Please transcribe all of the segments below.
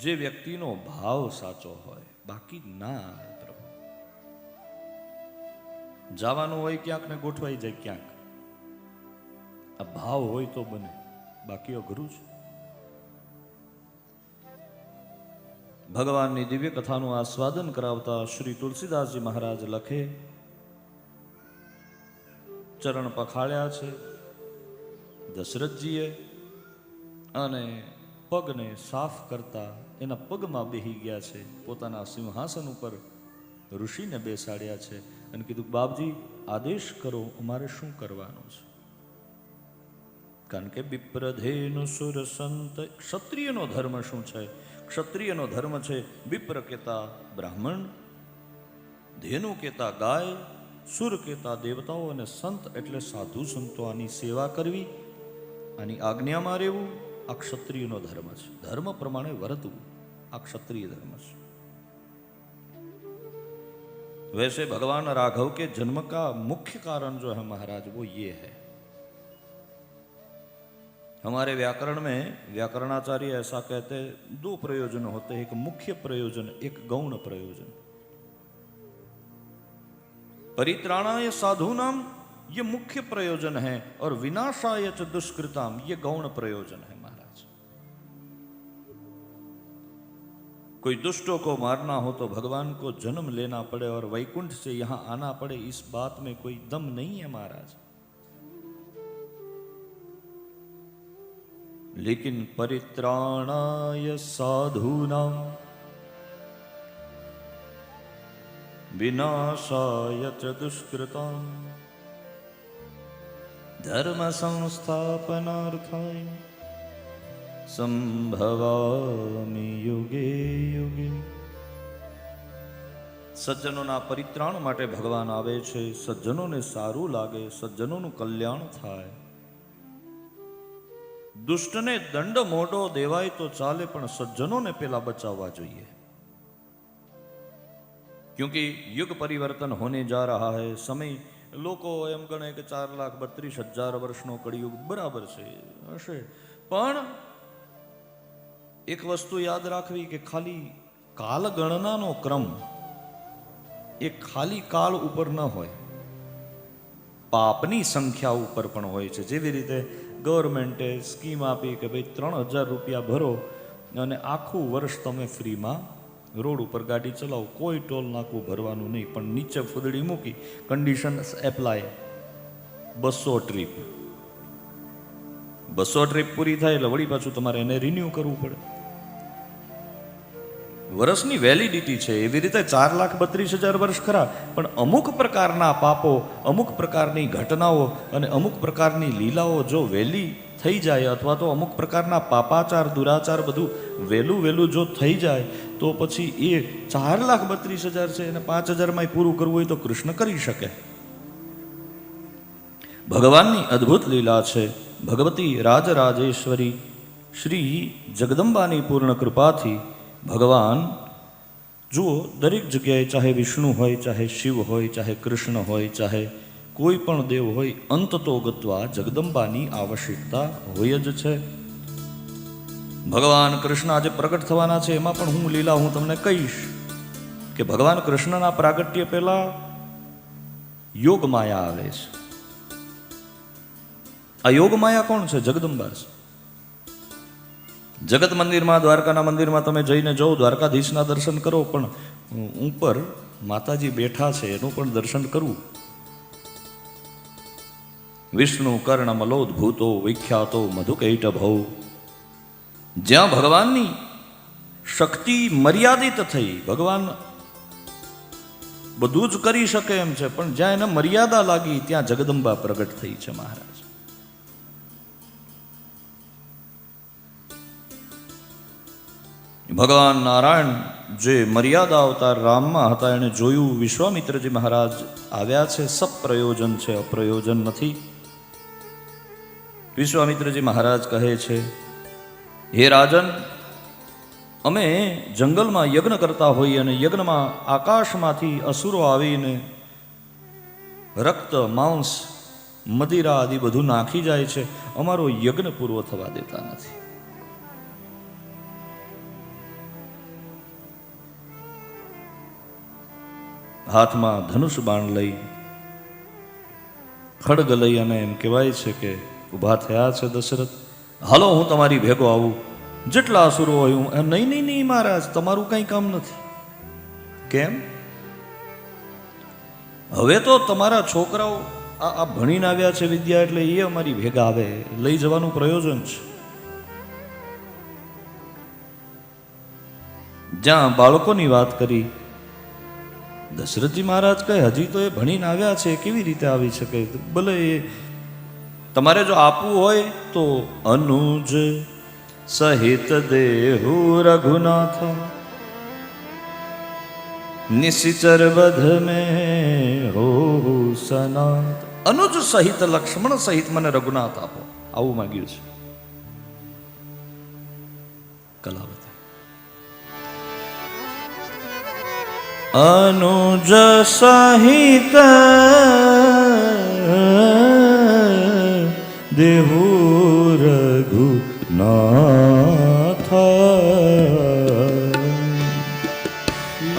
જે વ્યક્તિનો ભાવ સાચો હોય, બાકી ના પ્રભુ. જવાનું હોય ક્યાંક ને ગોઠવાઈ જાય ક્યાંક. આ ભાવ હોય તો બને, બાકી અઘરું છે. ભગવાનની દિવ્ય કથાનું આસ્વાદન કરાવતા શ્રી તુલસીદાસજી મહારાજ લખે, ચરણ પખાળ્યા છે દશરથજીએ અને પગને સાફ કરતા એના પગમાં બેહી ગયા છે, પોતાના સિંહાસન ઉપર ઋષિને બેસાડ્યા છે અને કીધું, બાપજી, આદેશ કરો, અમારે શું કરવાનું છે? કારણ કે વિપ્રધેનુ સુર સંત, ક્ષત્રિયનો ધર્મ શું છે? ક્ષત્રિયનો ધર્મ છે, વિપ્ર કેતા બ્રાહ્મણ, ધેનુ કેતા ગાય, સુર કેતા દેવતાઓ અને સંત એટલે સાધુ સંતો આની સેવા કરવી, આની આજ્ઞામાં રહેવું આ ક્ષત્રિયનો ધર્મ છે ધર્મ પ્રમાણે વર્તવું આ ક્ષત્રિય ધર્મ છે वैसे भगवान राघव के जन्म का मुख्य कारण जो है महाराज वो ये है हमारे व्याकरण में व्याकरणाचार्य ऐसा कहते हैं दो प्रयोजन होते हैं एक मुख्य प्रयोजन एक गौण प्रयोजन परित्राणाय साधु नाम ये मुख्य प्रयोजन है और विनाशाय च दुष्कृताम ये गौण प्रयोजन है कोई दुष्टों को मारना हो तो भगवान को जन्म लेना पड़े और वैकुंठ से यहाँ आना पड़े, इस बात में कोई दम नहीं है महाराज। लेकिन परित्राणाय साधूनाम विनाशाय च दुष्कृताम धर्म संस्थापनार्थाय સંભવામિ યુગે યુગે સજ્જનોના પરિત્રાણ માટે ભગવાન આવે છે સજ્જનોને સારું લાગે સજ્જનોનું કલ્યાણ થાય દુષ્ટને દંડ મોઢો દેવાય તો ચાલે પણ સજ્જનોને પેલા બચાવવા જોઈએ ક્યોંકિ યુગ પરિવર્તન હોને જા રહા હૈ સમય લોકો એમ ગણે કે ચાર લાખ બત્રીસ હજાર વર્ષનો કળિયુગ બરાબર છે હશે પણ એક વસ્તુ યાદ રાખવી કે ખાલી કાલ ગણનાનો ક્રમ એ ખાલી કાળ ઉપર ન હોય, પાપની સંખ્યા ઉપર પણ હોય છે. જેવી રીતે ગવર્મેન્ટે સ્કીમ આપી કે ભાઈ ત્રણ હજાર રૂપિયા ભરો અને આખું વર્ષ તમે ફ્રીમાં રોડ ઉપર ગાડી ચલાવો. કોઈ ટોલ નાકું ભરવાનું નહીં, પણ નીચે ફૂદડી મૂકી કન્ડિશન એપ્લાય બસો ટ્રીપ બસો ટ્રીપ પૂરી થાય એટલે વળી પાછું તમારે એને રિન્યૂ કરવું પડે. વર્ષની વેલિડિટી છે, એવી રીતે ચાર લાખ બત્રીસ હજાર વર્ષ ખરા. પણ અમુક પ્રકારના પાપો, અમુક પ્રકારની ઘટનાઓ અને અમુક પ્રકારની લીલાઓ જો વહેલી થઈ જાય અથવા તો અમુક પ્રકારના પાપાચાર, દુરાચાર બધું વહેલું વહેલું જો થઈ જાય, તો પછી એ ચાર લાખ બત્રીસ હજાર છે એને પાંચ હજારમાં પૂરું કરવું હોય તો કૃષ્ણ કરી શકે. ભગવાનની અદ્ભુત લીલા છે. ભગવતી રાજરાજેશ્વરી શ્રી જગદંબાની પૂર્ણ કૃપાથી ભગવાન, જુઓ, દરેક જગ્યાએ ચાહે વિષ્ણુ હોય, ચાહે શિવ હોય, ચાહે કૃષ્ણ હોય, ચાહે કોઈ પણ દેવ હોય અંત તો ગત્વા જગદંબાની આવશ્યકતા હોય જ છે. ભગવાન કૃષ્ણ આજે પ્રગટ થવાના છે, એમાં પણ હું લીલા હું તમને કહીશ કે ભગવાન કૃષ્ણના પ્રાગટ્ય પહેલા યોગ માયા આવે છે. આ યોગ માયા કોણ છે? જગદંબા છે. જગત મંદિરમાં, દ્વારકાના મંદિરમાં તમે જઈને જાઓ, દ્વારકાધીશના દર્શન કરો, પણ ઉપર માતાજી બેઠા છે, એનું પણ દર્શન કરવું. વિષ્ણુ કર્ણ મલોદભૂતો વિખ્યાતો મધુકૈટ ભવ જ્યાં ભગવાનની શક્તિ મર્યાદિત થઈ, ભગવાન બધું જ કરી શકે એમ છે, પણ જ્યાં એને મર્યાદા લાગી, ત્યાં જગદંબા પ્રગટ થઈ છે મહારાજ. ભગવાન નારાયણ જે મર્યાદા અવતાર રામમાં હતા, એણે જોયું વિશ્વામિત્રજી મહારાજ આવ્યા છે, સપ્રયોજન છે, અપ્રયોજન નથી. વિશ્વામિત્રજી મહારાજ કહે છે, હે રાજન, અમે જંગલમાં યજ્ઞ કરતા હોઈએ અને યજ્ઞમાં આકાશમાંથી અસુરો આવીને રક્ત, માંસ, મદિરા આદિ બધું નાખી જાય છે. અમારો યજ્ઞ પૂરો થવા દેતા નથી. હાથમાં ધનુષ બાણ લઈ ખડગ લઈ અને એમ કહેવાય છે કે ઊભા થયા છે દશરથ. હાલો, હું તમારી ભેગો આવું. જેટલા અસુરો હોય હું એમ, નહીં નહીં નહીં, મહારાજ, તમારું કંઈ કામ નથી. કેમ? હવે તો તમારા છોકરાઓ આ ભણીને આવ્યા છે વિદ્યા એટલે એ અમારી ભેગા આવે, લઈ જવાનું પ્રયોજન છે. જ્યાં બાળકોની વાત કરી દશરથજી મહારાજ કહે, હજી તો એ ભણીને આવ્યા છે, કેવી રીતે આવી શકે? ભલે એ તમારે જો આપવું હોય તો અનુજ સહિત દેહુ રઘુનાથ. નિશિચર વધ મે હો સનાથ. અનુજ સહિત, લક્ષ્મણ સહિત મને રઘુનાથ આપો. આવું માંગ્યું છે. કલાવતી. અનુજ સહિત દેહુ રઘુનાથ.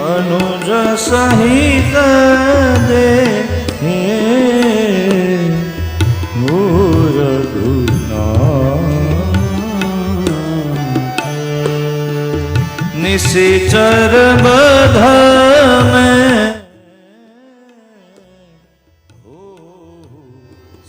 અનુજ સહિત દે રઘુનાથ. નિશિચર બધ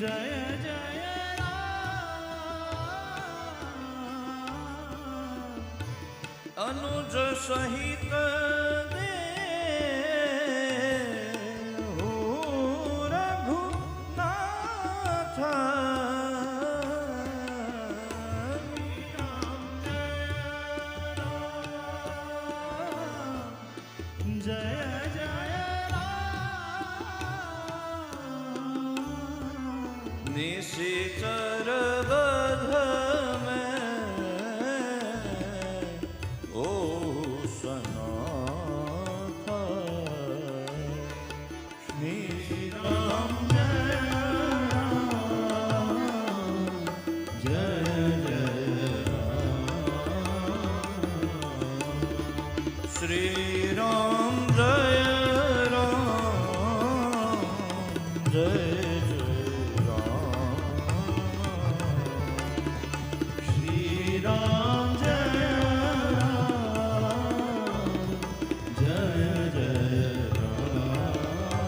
જય જય અનુજ સહિત જય જય નિશિચર બધ મેં ઓ સનાથ શ્રી રામ જય રામ જય જય રામ